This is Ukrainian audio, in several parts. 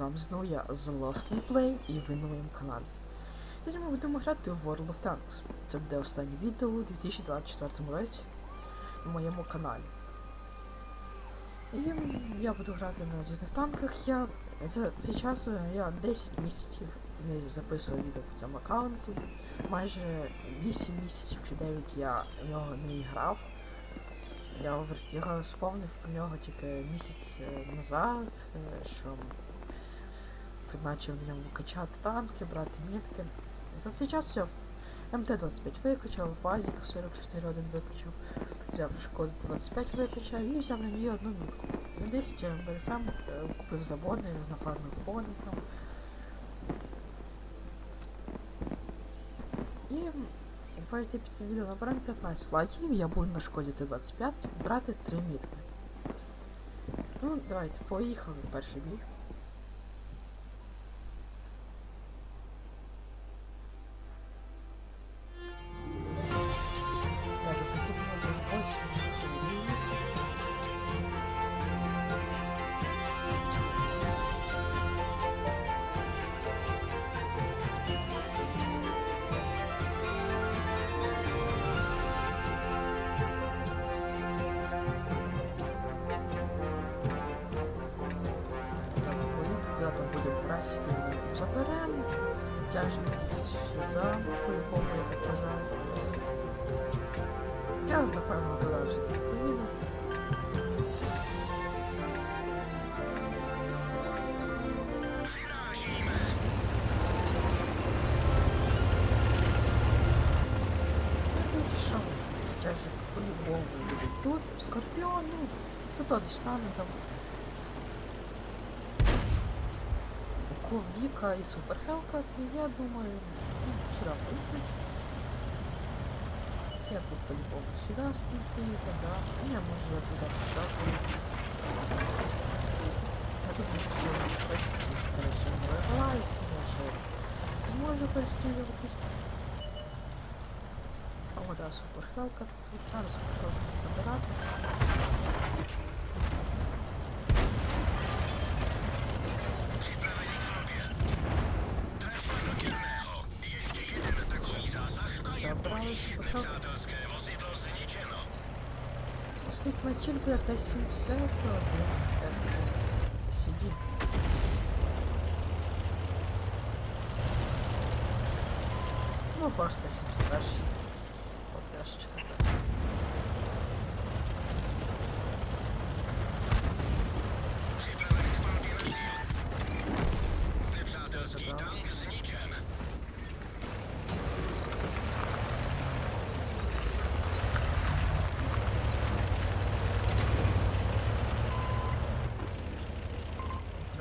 вами знову я Zlostly Play і ви на моєму каналі. Сьогодні ми будемо грати в World of Tanks. Це буде останнє відео у 2024 році на моєму каналі. І я буду грати на різних танках. Я за цей час е, я 10 місяців не записував відео по цьому аккаунту. Майже 8 місяців чи 9 я в нього не грав. Я його сповнив про нього тільки місяць е, назад, е, що почав в ньому качати танки, брати мітки. За цей час я МТ-25 викачав, Базік 44-1 викачав, взяв Шкоду 25 викачав і взяв на ній одну мітку. На 10 БРФМ е, купив заводи, нафармив пони там. І давайте під цим відео наберемо 15 лайків, я буду на школі Т-25 брати 3 мітки. Ну, давайте, поїхали перший бій. Прасики, ми заберемо. Тяжко сюди, по-любому, я так вважаю. Я, напевно, туди вже що? Тяжко по-любому буде тут, скорпіон, ну, тут десь там. Віка і Суперхелка, то я думаю, ну, сюди поїдуть. Я тут по-любому сюди стільки, да. А я може я туди поїду. Я тут сьогодні щось, скоріше, виграю, я ще зможу перестрілюватись. А от, да, Суперхелка, тут треба Суперхелку забирати. котельку я тащил, все это тащил. Сиди. Ну, пошта себе, Вот Дашечка.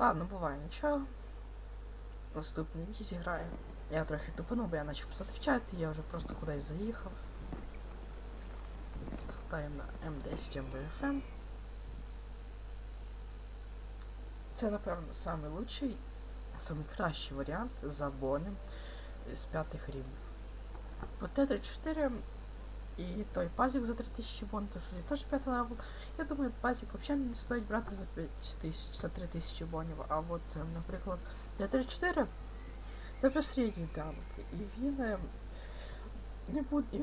Ладно. Ладно, буває нічого. Наступний бій зіграє. Я трохи тупанув, бо я почав писати в чат, я вже просто кудись заїхав. Згадаємо на М10 МВФМ. Це, напевно, лучший, самий варіант за бонем з п'ятих рівнів. По Т-34 і той пазик за 3000 бон, то що теж 5 левел. Я думаю, пазик взагалі не стоїть брати за 5000, за 3000 бонів. А от, е, наприклад, Т-34 це вже середній танк. І він е, не буде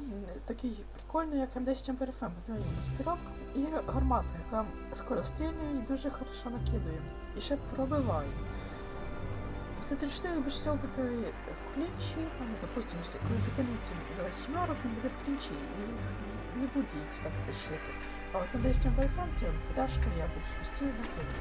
такий прикольний, як М10 МПРФМ. У нього є маскировка і гармата, яка скоро стріляє і дуже хорошо накидує. І ще пробиває. Т-34 більше всього буде в там, допустим, коли закинуть сімерок, він буде в клінчі і не буде їх так пишити. А от на 10 МПРФМ тем пташка, я буду на накидувати.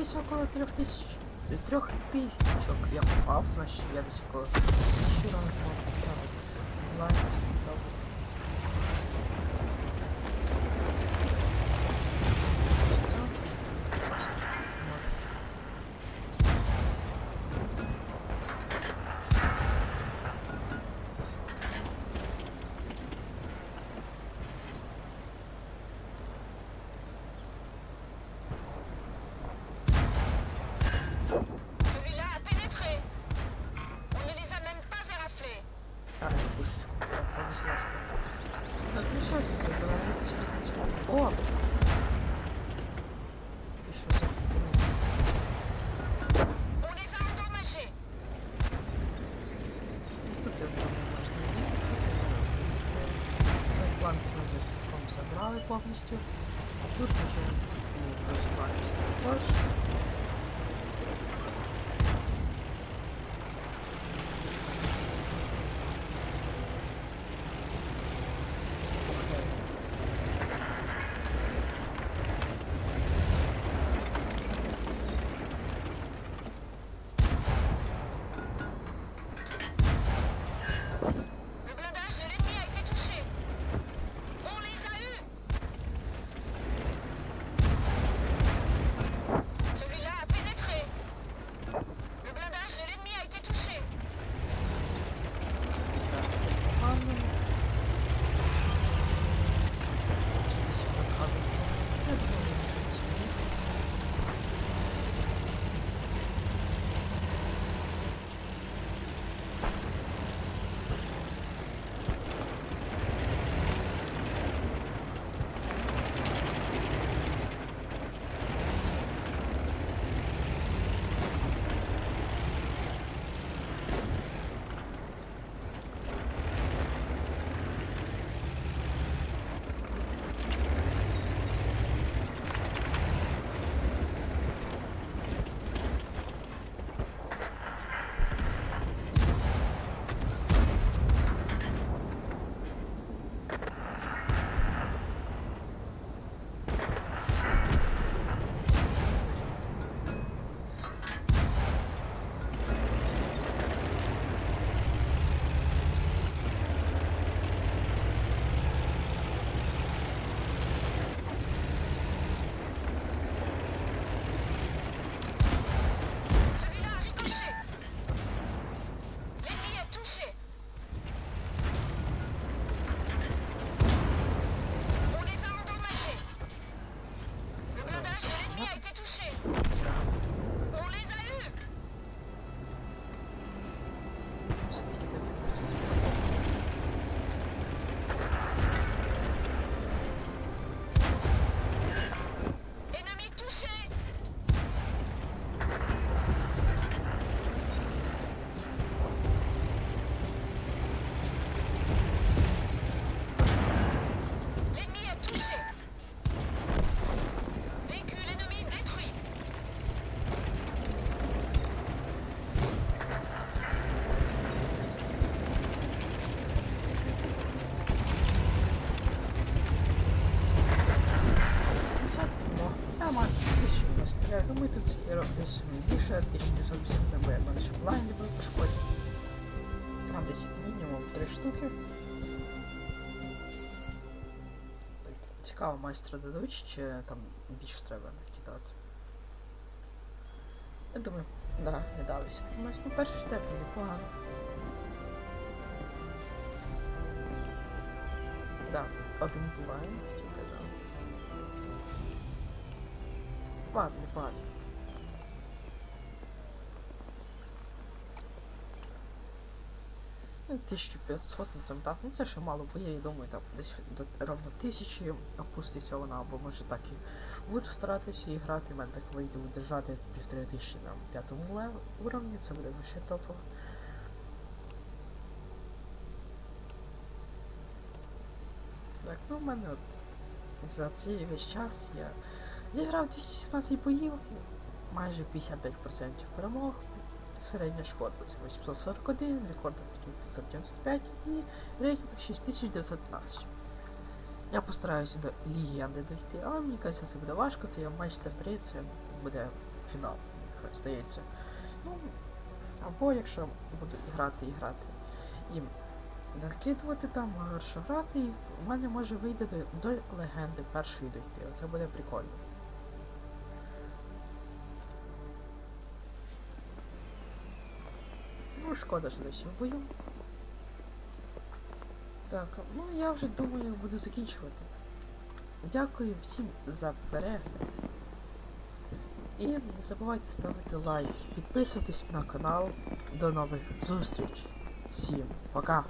Десь около трьох тисяч. Трьох тисячок я попав, значить я десь около тисячі рано зможу поставити. Повністю. Тут вже і просуваємося також. Ну, зіграв десь більше 1950 МБ, в мене ще блайнди були пошкоджені. Там десь мінімум 3 штуки. Цікаво, майстра дадуть, чи там більше треба кидати. Я думаю, да, не дались. Майстер, ну, перший степень непогано. Да, один блайнд, тільки да. Ладно, ладно. 1500 на цьому так. Ну це ще мало, бо я і думаю, там десь до ровно 1000 опуститься вона, або може так і буду старатися і грати. Мене так вийде удержати півтори тисячі на п'ятому уровні, це буде ще топово. Так, ну в мене от за цей весь час я зіграв 217 боїв, майже 55% перемог. Середня шкода це 841, рекорд 595 і рейтинг 6915. Я постараюся до легенди дойти, але мені кажеться, це буде важко, то я майстер 3, це буде фінал, хай здається. Ну, або якщо буду грати і грати і накидувати там, що грати, і в мене може вийти до, до легенди першої дойти. Оце буде прикольно. Шкода, що десь в бою. Так, ну я вже думаю, буду закінчувати. Дякую всім за перегляд. І не забувайте ставити лайк, підписуйтесь на канал. До нових зустріч. Всім пока!